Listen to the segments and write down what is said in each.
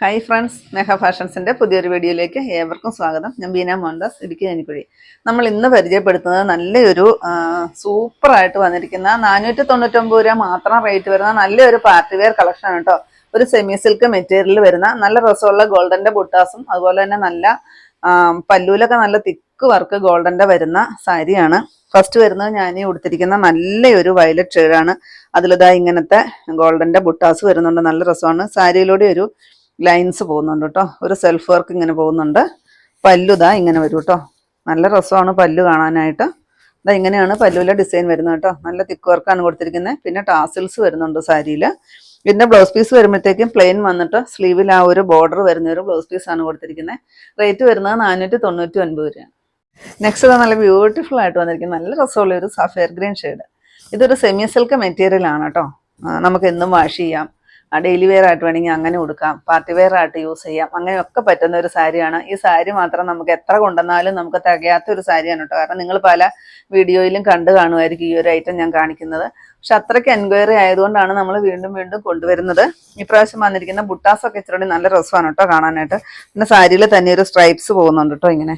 Hi friends മെഹ ഫാഷൻസിന്റെ പുതിയൊരു വീഡിയോയിലേക്ക് ഏവർക്കും സ്വാഗതം. ഞാൻ ബീന മോഹൻദാസ് ഇടുക്കി കനിക്കുഴി നമ്മൾ ഇന്ന് പരിചയപ്പെടുത്തുന്നത് നല്ലൊരു സൂപ്പറായിട്ട് വന്നിരിക്കുന്ന നാനൂറ്റി തൊണ്ണൂറ്റൊമ്പത് രൂപ മാത്രം റേറ്റ് വരുന്ന നല്ലൊരു പാർട്ടി വെയർ കളക്ഷൻ കേട്ടോ ഒരു സെമി സിൽക്ക് മെറ്റീരിയൽ വരുന്ന നല്ല രസമുള്ള ഗോൾഡന്റെ ബുട്ടാസും അതുപോലെ തന്നെ നല്ല പല്ലൂലൊക്കെ നല്ല തിക്ക് വർക്ക് ഗോൾഡന്റെ വരുന്ന സാരിയാണ്. ഫസ്റ്റ് വരുന്നത് ഞാൻ ഉടുത്തിരിക്കുന്ന നല്ലൊരു വയലറ്റ് ഷെയ്ഡാണ് അതിലിതാ ഇങ്ങനത്തെ ഗോൾഡന്റെ ബുട്ടാസ് വരുന്നുണ്ട്. നല്ല രസമാണ്. സാരിയിലൂടെ ഒരു ലൈൻസ് പോകുന്നുണ്ട് കേട്ടോ. ഒരു സെൽഫ് വർക്ക് ഇങ്ങനെ പോകുന്നുണ്ട്. പല്ലുതാ ഇങ്ങനെ വരും കേട്ടോ. നല്ല രസമാണ് പല്ലു കാണാനായിട്ട്. ഇതാ ഇങ്ങനെയാണ് പല്ലുവിലെ ഡിസൈൻ വരുന്നത് കേട്ടോ. നല്ല തിക്ക് വർക്കാണ് കൊടുത്തിരിക്കുന്നത് പിന്നെ ടാസിൽസ് വരുന്നുണ്ട് സാരിയിൽ പിന്നെ ബ്ലൗസ് പീസ് വരുമ്പോഴത്തേക്കും പ്ലെയിൻ വന്നിട്ട് സ്ലീവിൽ ആ ഒരു ബോർഡർ വരുന്ന ഒരു ബ്ലൗസ് പീസ് ആണ് കൊടുത്തിരിക്കുന്നത് റേറ്റ് വരുന്നത് നാനൂറ്റി തൊണ്ണൂറ്റി ഒൻപത് രൂപയാണ്. നെക്സ്റ്റ് ഇതാ നല്ല ബ്യൂട്ടിഫുൾ ആയിട്ട് വന്നിരിക്കുന്നത് നല്ല രസമുള്ള ഒരു സഫയർ ഗ്രീൻ ഷെയ്ഡ് ഇതൊരു സെമി സിൽക്ക് മെറ്റീരിയൽ ആണ് കേട്ടോ. നമുക്ക് എന്നും വാഷ് ചെയ്യാം. ഡെയിലി വെയർ ആയിട്ട് വേണമെങ്കിൽ അങ്ങനെ കൊടുക്കാം പാർട്ടി വെയർ ആയിട്ട് യൂസ് ചെയ്യാം അങ്ങനെയൊക്കെ പറ്റുന്ന ഒരു സാരിയാണ്. ഈ സാരി മാത്രം നമുക്ക് എത്ര കൊണ്ടുവന്നാലും നമുക്ക് തികയാത്ത ഒരു സാരിയാണ് കേട്ടോ. കാരണം നിങ്ങൾ പല വീഡിയോയിലും കണ്ടു കാണുമായിരിക്കും ഈ ഒരു ഐറ്റം ഞാൻ കാണിക്കുന്നത്. പക്ഷെ അത്രയ്ക്ക് എൻക്വയറി ആയതുകൊണ്ടാണ് നമ്മൾ വീണ്ടും വീണ്ടും കൊണ്ടുവരുന്നത്. ഇപ്രാവശ്യം വന്നിരിക്കുന്ന ബുട്ടാസൊക്കെ ഇച്ചിരി നല്ല രസമാണ് കേട്ടോ കാണാനായിട്ട്. പിന്നെ സാരിയിൽ തന്നെ ഒരു സ്ട്രൈപ്സ് പോകുന്നുണ്ട് കേട്ടോ ഇങ്ങനെ.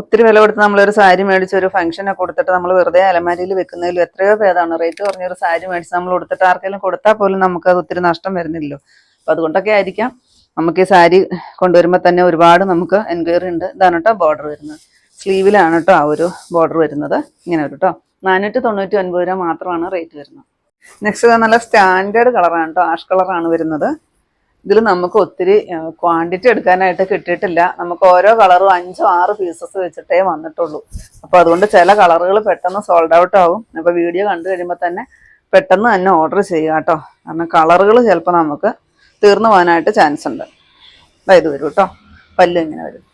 ഒത്തിരി വില കൊടുത്ത് നമ്മളൊരു സാരി മേടിച്ച് ഒരു ഫംഗ്ഷനൊക്കെ കൊടുത്തിട്ട് നമ്മൾ വെറുതെ അലമാരിയിൽ വെക്കുന്നതിലും എത്രയോ ഭേദമാണ്. റേറ്റ് കുറഞ്ഞൊരു സാരി മേടിച്ച് നമ്മൾ കൊടുത്തിട്ട് ആർക്കെങ്കിലും കൊടുത്താൽ പോലും നമുക്ക് അത് ഒത്തിരി നഷ്ടം വരുന്നില്ലല്ലോ. അപ്പം അതുകൊണ്ടൊക്കെ ആയിരിക്കാം. നമുക്ക് ഈ സാരി കൊണ്ടുവരുമ്പോൾ തന്നെ ഒരുപാട് നമുക്ക് എൻക്വയറി ഉണ്ട്. ഇതാണ് കേട്ടോ ബോർഡർ വരുന്നത്. സ്ലീവിലാണ് കേട്ടോ ആ ഒരു ബോർഡർ വരുന്നത്. ഇങ്ങനെ ഒരു കേട്ടോ. നാനൂറ്റി തൊണ്ണൂറ്റി ഒൻപത് രൂപ മാത്രമാണ് റേറ്റ് വരുന്നത്. നെക്സ്റ്റ് നല്ല സ്റ്റാൻഡേർഡ് കളറാണ് കേട്ടോ. ആഷ് കളറാണ് വരുന്നത്. ഇതിൽ നമുക്ക് ഒത്തിരി ക്വാണ്ടിറ്റി എടുക്കാനായിട്ട് കിട്ടിയിട്ടില്ല. നമുക്ക് ഓരോ കളറും അഞ്ചോ ആറ് പീസസ് വെച്ചിട്ടേ വന്നിട്ടുള്ളൂ. അപ്പോൾ അതുകൊണ്ട് ചില കളറുകൾ പെട്ടെന്ന് സോൾഡ് ഔട്ട് ആവും. അപ്പോൾ വീഡിയോ കണ്ടു കഴിയുമ്പോൾ തന്നെ പെട്ടെന്ന് തന്നെ ഓർഡർ ചെയ്യുക കേട്ടോ. കാരണം കളറുകൾ ചിലപ്പോൾ നമുക്ക് തീർന്നു പോകാനായിട്ട് ചാൻസ് ഉണ്ട്. ഇത് വരും കേട്ടോ. പല്ലു ഇങ്ങനെ വരും.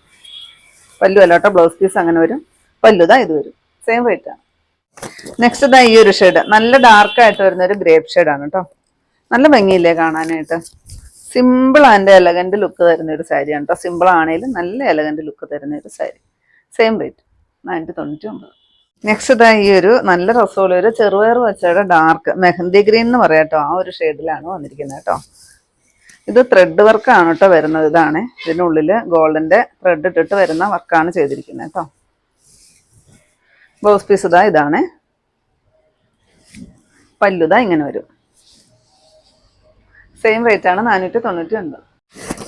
പല്ലു അല്ല കേട്ടോ ബ്ലൗസ് പീസ് അങ്ങനെ വരും. പല്ലു ഇതാ ഇത് വരും. സെയിം റേറ്റ് ആണ്. നെക്സ്റ്റ് ഇതാ ഈ ഒരു ഷെയ്ഡ് നല്ല ഡാർക്ക് ആയിട്ട് വരുന്ന ഒരു ഗ്രേപ്പ് ഷെയ്ഡാണ് കേട്ടോ. നല്ല ഭംഗിയില്ലേ കാണാനായിട്ട്. സിമ്പിൾ ആൻഡ് എലഗന്റ് ലുക്ക് തരുന്ന ഒരു സാരിയാണ് കേട്ടോ. സിമ്പിൾ ആണെങ്കിലും നല്ല എലഗന്റ് ലുക്ക് തരുന്ന ഒരു സാരി. സെയിം റേറ്റ് നാനൂറ്റി തൊണ്ണൂറ്റി ഒമ്പത് നെക്സ്റ്റ് ഇതാ ഈ ഒരു നല്ല രസമുള്ള ഒരു ചെറുപയർ വെച്ചയുടെ ഡാർക്ക് മെഹന്തി ഗ്രീൻ എന്ന് പറയാം കേട്ടോ. ആ ഒരു ഷെയ്ഡിലാണ് വന്നിരിക്കുന്നത് കേട്ടോ. ഇത് ത്രെഡ് വർക്കാണ് കേട്ടോ വരുന്നത് ഇതാണ്. ഇതിനുള്ളിൽ ഗോൾഡിന്റെ ത്രെഡ് ഇട്ടിട്ട് വരുന്ന വർക്കാണ് ചെയ്തിരിക്കുന്നത് കേട്ടോ. ബ്ലൗസ് പീസ് ഇതാ ഇതാണ്. പല്ലുതാ ഇങ്ങനെ വരും. സെയിം റേറ്റ് ആണ് നാനൂറ്റി തൊണ്ണൂറ്റി ഒൻപത്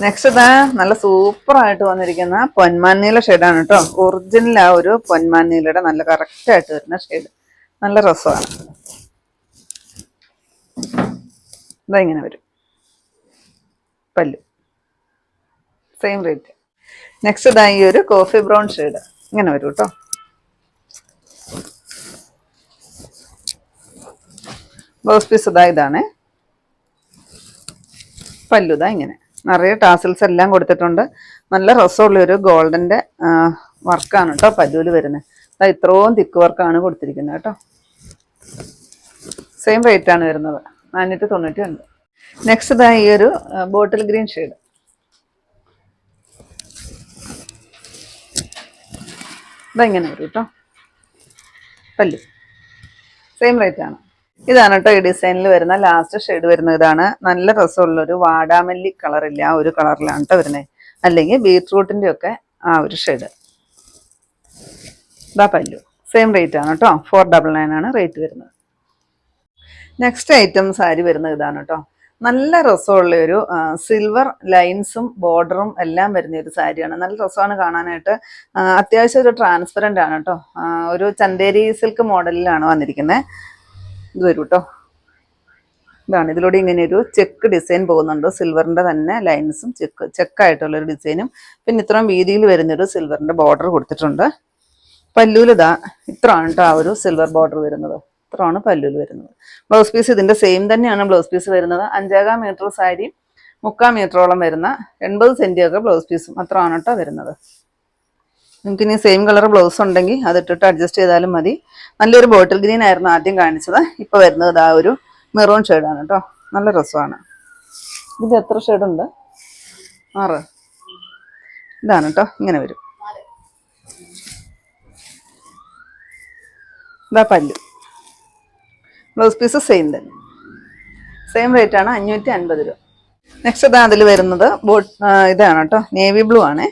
നെക്സ്റ്റ് ഇതാ നല്ല സൂപ്പർ ആയിട്ട് വന്നിരിക്കുന്ന പൊന്മാനീല ഷെയ്ഡാണ് കേട്ടോ ഒറിജിനൽ ആ ഒരു പൊന്മാനീലയുടെ നല്ല കറക്റ്റ് ആയിട്ട് വരുന്ന ഷെയ്ഡ് നല്ല രസമാണ്. ഇതാ ഇങ്ങനെ വരും. പല്ലു. സെയിം റേറ്റ് നെക്സ്റ്റ് ഇതാ ഈ ഒരു കോഫി ബ്രൗൺ ഷെയ്ഡ് ഇങ്ങനെ വരും കേട്ടോ ബ്ലൗസ് പീസ് ഇതാ ഇതാണ്. പല്ലുതാ ഇങ്ങനെ. നിറയെ ടാസിൽസ് എല്ലാം കൊടുത്തിട്ടുണ്ട്. നല്ല രസമുള്ള ഒരു ഗോൾഡന്റെ വർക്കാണ് കേട്ടോ പല്ലുവിൽ വരുന്നത്. അതാ ഇത്രയും തിക്ക് വർക്കാണ് കൊടുത്തിരിക്കുന്നത് കേട്ടോ. സെയിം റേറ്റ് ആണ് വരുന്നത്. നാനൂറ്റി തൊണ്ണൂറ്റി ഉണ്ട് നെക്സ്റ്റ് ഇതാ ഈ ഒരു ബോട്ടിൽ ഗ്രീൻ ഷെയ്ഡ് ഇതാ ഇങ്ങനെ വരും കേട്ടോ. പല്ലു. സെയിം റേറ്റ് ആണ്. ഇതാണ് കേട്ടോ ഈ ഡിസൈനിൽ വരുന്ന ലാസ്റ്റ് ഷെയ്ഡ് വരുന്ന ഇതാണ് നല്ല രസമുള്ള ഒരു വാടാമല്ലി കളറില്ല ആ ഒരു കളറിലാണ് കേട്ടോ വരുന്നത് അല്ലെങ്കിൽ ബീട്രൂട്ടിന്റെ ഒക്കെ ആ ഒരു ഷെയ്ഡ് ഇതാ പല്ലു. സെയിം റേറ്റ് ആണ് കേട്ടോ ഫോർ ഡബിൾ നയൻ ആണ് റേറ്റ് വരുന്നത്. നെക്സ്റ്റ് ഐറ്റം സാരി വരുന്നത് ഇതാണ് കേട്ടോ നല്ല രസമുള്ള ഒരു സിൽവർ ലൈൻസും ബോർഡറും എല്ലാം വരുന്ന ഒരു സാരിയാണ്. നല്ല രസമാണ് കാണാനായിട്ട്. അത്യാവശ്യം ഒരു ട്രാൻസ്പെറന്റ് ആണ് കേട്ടോ ഒരു ചന്തേരി സിൽക്ക് മോഡലിലാണ് വന്നിരിക്കുന്നത് ഇത് വരും കേട്ടോ ഇതാണ് ഇതിലൂടെ ഇങ്ങനെ ഒരു ചെക്ക് ഡിസൈൻ പോകുന്നുണ്ട്. സിൽവറിന്റെ തന്നെ ലൈൻസും ചെക്ക് ചെക്കായിട്ടുള്ളൊരു ഡിസൈനും. പിന്നെ ഇത്രയും വീതിയിൽ വരുന്നൊരു സിൽവറിന്റെ ബോർഡർ കൊടുത്തിട്ടുണ്ട്. പല്ലൂൽ ഇതാ ഇത്രയാണ് കേട്ടോ ആ ഒരു സിൽവർ ബോർഡർ വരുന്നത്. ഇത്രയാണ് പല്ലൂൽ വരുന്നത്. ബ്ലൗസ് പീസ് ഇതിന്റെ സെയിം തന്നെയാണ് ബ്ലൗസ് പീസ് വരുന്നത്. അഞ്ചേകാം മീറ്റർ സാരി മുക്കാൽ മീറ്ററോളം വരുന്ന എൺപത് സെന്റിയൊക്കെ ബ്ലൗസ് പീസും അത്രയാണ് കേട്ടോ വരുന്നത്. നിങ്ങൾക്ക് ഇനി സെയിം കളർ ബ്ലൗസ് ഉണ്ടെങ്കിൽ അത് ഇട്ടിട്ട് അഡ്ജസ്റ്റ് ചെയ്താലും മതി. നല്ലൊരു ബോട്ടിൽ ഗ്രീൻ ആയിരുന്നു ആദ്യം കാണിച്ചത്. ഇപ്പോൾ വരുന്നത് ആ ഒരു മെറൂൺ ഷെയ്ഡാണ് കേട്ടോ നല്ല രസമാണ്. ഇത് എത്ര ഷെയ്ഡുണ്ട് ആറ്. ഇതാണ് കേട്ടോ ഇങ്ങനെ വരും. ഇതാ പല്ലു. ബ്ലൗസ് പീസ് സെയിം തന്നെ. സെയിം റേറ്റ് ആണ് അഞ്ഞൂറ്റി അൻപത് രൂപ. നെക്സ്റ്റ് ഇതാ അതിൽ വരുന്നത് ബോട്ട് ഇതാണ് കേട്ടോ നേവി ബ്ലൂ ആണേ.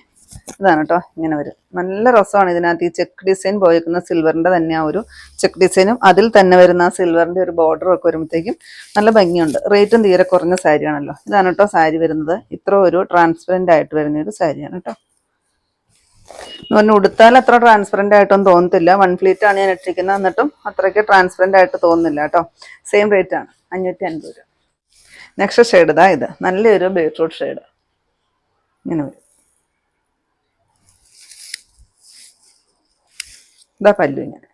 ഇതാണ് കേട്ടോ ഇങ്ങനെ വരും. നല്ല രസമാണ് ഇതിനകത്ത് ഈ ചെക്ക് ഡിസൈൻ പോയിരിക്കുന്ന സിൽവറിന്റെ തന്നെ ആ ഒരു ചെക്ക് ഡിസൈനും. അതിൽ തന്നെ വരുന്ന ആ സിൽവറിന്റെ ഒരു ബോർഡറും ഒക്കെ വരുമ്പോഴത്തേക്കും നല്ല ഭംഗിയുണ്ട്. റേറ്റും തീരെ കുറഞ്ഞ സാരിയാണല്ലോ. ഇതാണ് കേട്ടോ സാരി വരുന്നത്. ഇത്ര ഒരു ട്രാൻസ്പെറന്റ് ആയിട്ട് വരുന്ന ഒരു സാരിയാണ് കേട്ടോ എന്ന് പറഞ്ഞാൽ ഉടുത്താൽ അത്ര ട്രാൻസ്പെറന്റ് ആയിട്ടൊന്നും തോന്നത്തില്ല. വൺ ഫ്ലീറ്റ് ആണ് ഞാൻ ഇട്ടിരിക്കുന്നത്. എന്നിട്ടും അത്രയ്ക്ക് ട്രാൻസ്പെറന്റ് ആയിട്ട് തോന്നുന്നില്ല കേട്ടോ സെയിം റേറ്റ് ആണ്. അഞ്ഞൂറ്റി അൻപത് രൂപ. നെക്സ്റ്റ് ഷെയ്ഡ് ഇതാ ഇത്. നല്ലൊരു ബീട്രൂട്ട് ഷെയ്ഡ് ഇങ്ങനെ വരും. ഇതാ പല്ലു ഇങ്ങനെ.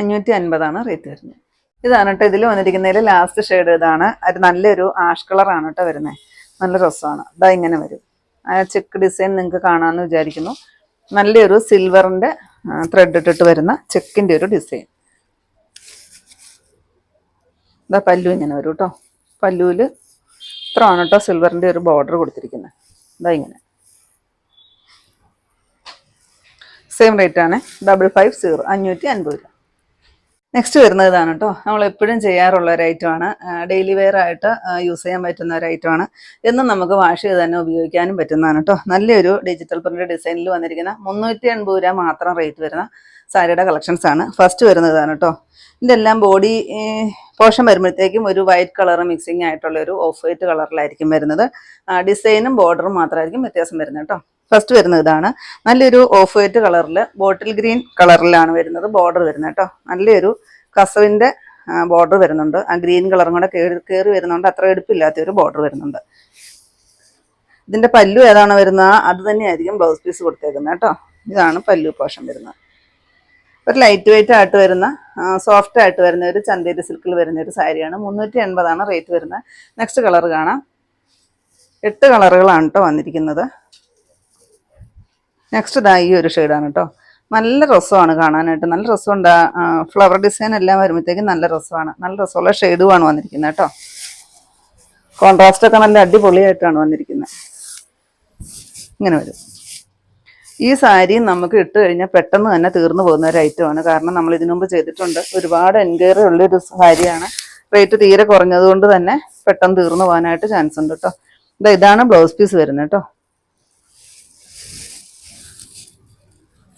അഞ്ഞൂറ്റി അൻപതാണ് റേറ്റ് വരുന്നത്. ഇതാണ് കേട്ടോ ഇതിൽ വന്നിരിക്കുന്നതിൽ ലാസ്റ്റ് ഷെയ്ഡ് ഇതാണ്. അത് നല്ലൊരു ആഷ് കളറാണ് കേട്ടോ വരുന്നത് നല്ല രസമാണ്. ഇതാ ഇങ്ങനെ വരും. ആ ചെക്ക് ഡിസൈൻ നിങ്ങൾക്ക് കാണാമെന്ന് വിചാരിക്കുന്നു. നല്ലൊരു സിൽവറിന്റെ ത്രെഡ് ഇട്ടിട്ട് വരുന്ന ചെക്കിന്റെ ഒരു ഡിസൈൻ ഇതാ പല്ലു ഇങ്ങനെ വരും കേട്ടോ പല്ലുവിൽ ഇത്രയാണ് കേട്ടോ സിൽവറിന്റെ ഒരു ബോർഡർ കൊടുത്തിരിക്കുന്നത് ഇതാ ഇങ്ങനെ. സെയിം റേറ്റ് ആണ്. ഡബിൾ ഫൈവ് സീറോ അഞ്ഞൂറ്റി അൻപത് രൂപ. നെക്സ്റ്റ് വരുന്നത് ഇതാണ് കേട്ടോ നമ്മൾ എപ്പോഴും ചെയ്യാറുള്ള ഒരു ഐറ്റമാണ് ഡെയിലി വെയർ ആയിട്ട് യൂസ് ചെയ്യാൻ പറ്റുന്ന ഒരു ഐറ്റമാണ് എന്നും നമുക്ക് വാഷ് ചെയ്ത് തന്നെ ഉപയോഗിക്കാനും പറ്റുന്നതാണ് കേട്ടോ നല്ലൊരു ഡിജിറ്റൽ പ്രിന്റ് ഡിസൈനിൽ വന്നിരിക്കുന്ന മുന്നൂറ്റി എൺപത് രൂപ മാത്രം റേറ്റ് വരുന്ന സാരിയുടെ കളക്ഷൻസ് ആണ്. ഫസ്റ്റ് വരുന്നത് ഇതാണ് കേട്ടോ ഇതെല്ലാം ബോഡി പോഷൻ വരുമ്പോഴത്തേക്കും ഒരു വൈറ്റ് കളർ മിക്സിംഗ് ആയിട്ടുള്ള ഒരു ഓഫ് വൈറ്റ് കളറിലായിരിക്കും വരുന്നത്. ഡിസൈനും ബോർഡറും മാത്രമായിരിക്കും വ്യത്യാസം വരുന്നത് കേട്ടോ ഫസ്റ്റ് വരുന്നത് ഇതാണ്. നല്ലൊരു ഓഫ് വൈറ്റ് കളറിൽ ബോട്ടിൽ ഗ്രീൻ കളറിലാണ് വരുന്നത് ബോർഡർ വരുന്നത് കേട്ടോ. നല്ലൊരു കസവിന്റെ ബോർഡർ വരുന്നുണ്ട്. ആ ഗ്രീൻ കളറും കൂടെ കയറി കയറി വരുന്നുണ്ട്. അത്ര എടുപ്പില്ലാത്തൊരു ബോർഡർ വരുന്നുണ്ട്. ഇതിന്റെ പല്ലു ഏതാണ് വരുന്നത്? അത് തന്നെയായിരിക്കും ബ്ലൗസ് പീസ് കൊടുത്തേക്കുന്നത് കേട്ടോ. ഇതാണ് പല്ലു പോഷൻ വരുന്നത്. ഒരു ലൈറ്റ് വെയിറ്റ് ആയിട്ട് വരുന്ന സോഫ്റ്റ് ആയിട്ട് വരുന്ന ഒരു ചന്തേരി സിൽക്കിൽ വരുന്ന ഒരു സാരിയാണ്. മുന്നൂറ്റി എൺപതാണ് റേറ്റ് വരുന്നത്. നെക്സ്റ്റ് കളർ കാണാം. എട്ട് കളറുകളാണ് കേട്ടോ വന്നിരിക്കുന്നത്. നെക്സ്റ്റ് ഇതാ ഈ ഒരു ഷെയ്ഡാണ് കേട്ടോ നല്ല രസമാണ് കാണാനായിട്ട്. നല്ല രസമുണ്ട്. ഫ്ലവർ ഡിസൈൻ എല്ലാം വരുമ്പോഴത്തേക്കും നല്ല രസമാണ്. നല്ല രസമുള്ള ഷെയ്ഡുമാണ് വന്നിരിക്കുന്നത് കേട്ടോ കോൺട്രാസ്റ്റ് ഒക്കെ നല്ല അടിപൊളിയായിട്ടാണ് വന്നിരിക്കുന്നത്. ഇങ്ങനെ വരും. ഈ സാരി നമുക്ക് ഇട്ട് കഴിഞ്ഞാൽ പെട്ടെന്ന് തന്നെ തീർന്നു പോകുന്ന ഒരു ഐറ്റമാണ് കാരണം നമ്മൾ ഇതിനു മുമ്പ് ചെയ്തിട്ടുണ്ട്. ഒരുപാട് എൻക്വയറി ഉള്ളൊരു സാരിയാണ്. റേറ്റ് തീരെ കുറഞ്ഞതുകൊണ്ട് തന്നെ പെട്ടെന്ന് തീർന്നു പോകാനായിട്ട് ചാൻസ് ഉണ്ട് കേട്ടോ ഇതാ ഇതാണ് ബ്ലൗസ് പീസ് വരുന്നത് കേട്ടോ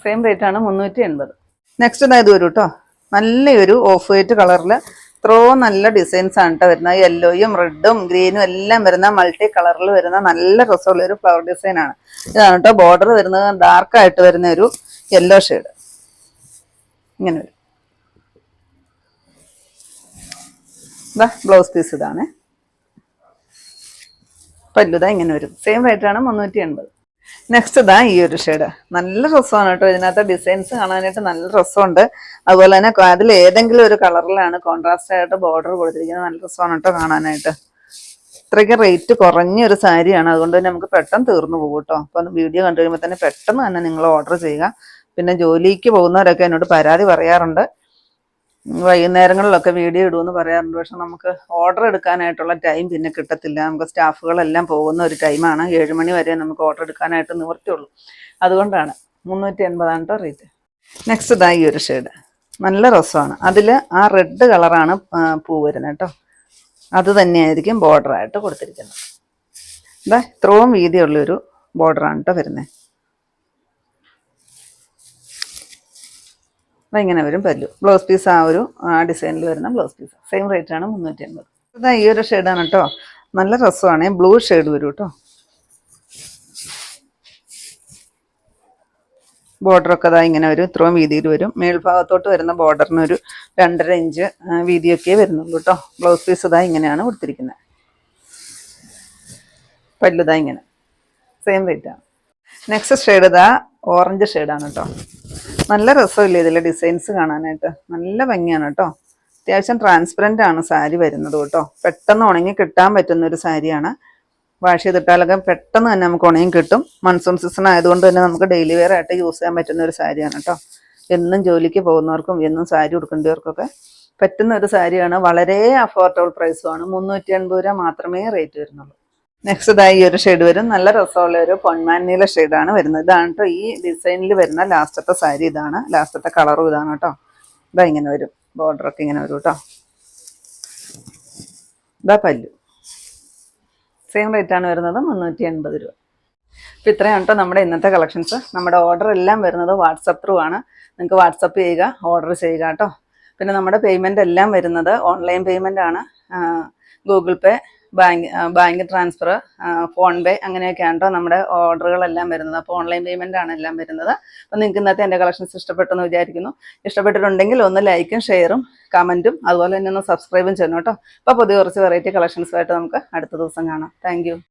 സെയിം റേറ്റ് ആണ് മുന്നൂറ്റി എൺപത് നെക്സ്റ്റ് ഇതാ ഇത് വരും കേട്ടോ നല്ലൊരു ഓഫ് വൈറ്റ് കളറിൽ ഇത്രയും നല്ല ഡിസൈൻസ് ആണ് കേട്ടോ വരുന്നത്. യെല്ലോയും റെഡും ഗ്രീനും എല്ലാം വരുന്ന മൾട്ടി കളറിൽ വരുന്ന നല്ല രസമുള്ള ഒരു ഫ്ലവർ ഡിസൈൻ ആണ്. ഇതാണ് കേട്ടോ ബോർഡർ വരുന്നത്. ഡാർക്ക് ആയിട്ട് വരുന്ന ഒരു യെല്ലോ ഷെയ്ഡ് ഇങ്ങനെ വരും. ബ്ലൗസ് പീസ് ഇതാണ്. പല്ലുതാ ഇങ്ങനെ വരും. സെയിം റേറ്റ് ആണ് മുന്നൂറ്റി എൺപത് നെക്സ്റ്റ് ഇതാ ഈ ഒരു ഷെയ്ഡ് നല്ല രസമാണ് കേട്ടോ. ഇതിനകത്ത് ഡിസൈൻസ് കാണാനായിട്ട് നല്ല രസമുണ്ട്. അതുപോലെ തന്നെ അതിൽ ഏതെങ്കിലും ഒരു കളറിലാണ് കോൺട്രാസ്റ്റ് ആയിട്ട് ബോർഡർ കൊടുത്തിരിക്കുന്നത്. നല്ല രസമാണ് കേട്ടോ കാണാനായിട്ട്. ഇത്രയ്ക്ക് റേറ്റ് കുറഞ്ഞ ഒരു സാരിയാണ് അതുകൊണ്ട് തന്നെ നമുക്ക് പെട്ടെന്ന് തീർന്നു പോകും കേട്ടോ. അപ്പം വീഡിയോ കണ്ടു കഴിയുമ്പോൾ തന്നെ പെട്ടെന്ന് തന്നെ നിങ്ങൾ ഓർഡർ ചെയ്യുക. പിന്നെ ജോലിക്ക് പോകുന്നവരൊക്കെ എന്നോട് പരാതി പറയാറുണ്ട്. വൈകുന്നേരങ്ങളിലൊക്കെ വീഡിയോ ഇടുമെന്ന് പറയാറുണ്ട്. പക്ഷെ നമുക്ക് ഓർഡർ എടുക്കാനായിട്ടുള്ള ടൈം പിന്നെ കിട്ടത്തില്ല. നമുക്ക് സ്റ്റാഫുകളെല്ലാം പോകുന്ന ഒരു ടൈമാണ് ഏഴ് മണി വരെ നമുക്ക് ഓർഡർ എടുക്കാനായിട്ട് നിവർത്തിയുള്ളൂ അതുകൊണ്ടാണ് മുന്നൂറ്റി എൺപതാണ് റേറ്റ് നെക്സ്റ്റ് ഇതാ ഈ ഒരു ഷെയ്ഡ് നല്ല രസമാണ്. അതിൽ ആ റെഡ് കളറാണ് പൂ വരുന്നത് കേട്ടോ അത് തന്നെയായിരിക്കും ബോർഡറായിട്ട് കൊടുത്തിരിക്കുന്നത്. ഇതാ ഇത്രയും വീതിയുള്ളൊരു ബോർഡറാണ് കേട്ടോ വരുന്നത്. അപ്പം ഇങ്ങനെ വരും പല്ലു. ബ്ലൗസ് പീസ് ആ ഒരു ആ ഡിസൈനിൽ വരുന്ന ബ്ലൗസ് പീസ് സെയിം റേറ്റ് ആണ് മുന്നൂറ്റി അൻപത് ഇതാ ഈ ഒരു ഷെയ്ഡാണ് കേട്ടോ നല്ല രസമാണ്. ബ്ലൂ ഷെയ്ഡ് വരും കേട്ടോ ബോർഡറൊക്കെ അതാ ഇങ്ങനെ വരും. ഇത്രയും വീതിയിൽ വരും. മേൽഭാഗത്തോട്ട് വരുന്ന ബോർഡറിന് ഒരു രണ്ടര ഇഞ്ച് വീതിയൊക്കെ വരുന്നുള്ളൂ കേട്ടോ ബ്ലൗസ് പീസ് ഇതാ ഇങ്ങനെയാണ് കൊടുത്തിരിക്കുന്നത്. പല്ലുതാ ഇങ്ങനെ. സെയിം റേറ്റ് ആണ്. നെക്സ്റ്റ് ഷെയ്ഡ് ഇതാ ഓറഞ്ച് ഷെയ്ഡാണ് കേട്ടോ നല്ല രസമില്ലേ ഇതിലെ ഡിസൈൻസ് കാണാനായിട്ട്? നല്ല ഭംഗിയാണ് കേട്ടോ. അത്യാവശ്യം ട്രാൻസ്പെറന്റ് ആണ് സാരി വരുന്നത് കേട്ടോ. പെട്ടെന്ന് ഉണങ്ങി കിട്ടാൻ പറ്റുന്ന ഒരു സാരിയാണ്. വാഷ് ചെയ്തിട്ടാലൊക്കെ പെട്ടെന്ന് തന്നെ നമുക്ക് ഉണങ്ങി കിട്ടും. മൺസൂൺ സീസൺ ആയതുകൊണ്ട് തന്നെ നമുക്ക് ഡെയിലി വെയർ ആയിട്ട് യൂസ് ചെയ്യാൻ പറ്റുന്ന ഒരു സാരിയാണ് കേട്ടോ. എന്നും ജോലിക്ക് പോകുന്നവർക്കും എന്നും സാരി ഉടുക്കേണ്ടവർക്കൊക്കെ പറ്റുന്ന ഒരു സാരിയാണ്. വളരെ അഫോർഡബിൾ പ്രൈസുമാണ് മുന്നൂറ്റി എൺപത് രൂപ മാത്രമേ റേറ്റ് വരുന്നുള്ളൂ. നെക്സ്റ്റ് ഇതായി ഈ ഒരു ഷെയ്ഡ് വരും. നല്ല രസമുള്ള ഒരു പൊന്മാനീല ഷെയ്ഡാണ് വരുന്നത്. ഇതാണ് കേട്ടോ ഈ ഡിസൈനിൽ വരുന്ന ലാസ്റ്റത്തെ സാരി ഇതാണ്. ലാസ്റ്റത്തെ കളറും ഇതാണ് കേട്ടോ ഇതാ ഇങ്ങനെ വരും. ബോർഡറൊക്കെ ഇങ്ങനെ വരും കേട്ടോ ഇതാ പല്ലു. സെയിം റേറ്റ് ആണ് വരുന്നത്. മുന്നൂറ്റി എൺപത് രൂപ. അപ്പോൾ ഇത്രയാണ് കേട്ടോ നമ്മുടെ ഇന്നത്തെ കളക്ഷൻസ് നമ്മുടെ ഓർഡർ എല്ലാം വരുന്നത് വാട്സപ്പ് ത്രൂ ആണ്. നിങ്ങൾക്ക് വാട്സപ്പ് ചെയ്യുക ഓർഡർ ചെയ്യുക കേട്ടോ പിന്നെ നമ്മുടെ പേയ്മെന്റ് എല്ലാം വരുന്നത് ഓൺലൈൻ പേയ്മെന്റ് ആണ്. Google Pay bank bank transfer PhonePe അങ്ങനെയൊക്കെയാണ് കേട്ടോ നമ്മുടെ ഓർഡറുകളെല്ലാം വരുന്നത്. അപ്പോൾ ഓൺലൈൻ പേയ്മെന്റ് ആണ് എല്ലാം വരുന്നത്. അപ്പോൾ നിങ്ങൾക്ക് ഇന്നത്തെ എന്റെ കളക്ഷൻസ് ഇഷ്ടപ്പെട്ടെന്ന് വിചാരിക്കുന്നു. ഇഷ്ടപ്പെട്ടിട്ടുണ്ടെങ്കിൽ ഒന്ന് ലൈക്കും ഷെയറും കമന്റും അതുപോലെ തന്നെ ഒന്ന് സബ്സ്ക്രൈബും ചെയ്യണം കേട്ടോ. അപ്പോൾ പുതിയ കുറച്ച് വെറൈറ്റി കളക്ഷൻസുമായിട്ട് നമുക്ക് അടുത്ത ദിവസം കാണാം. താങ്ക്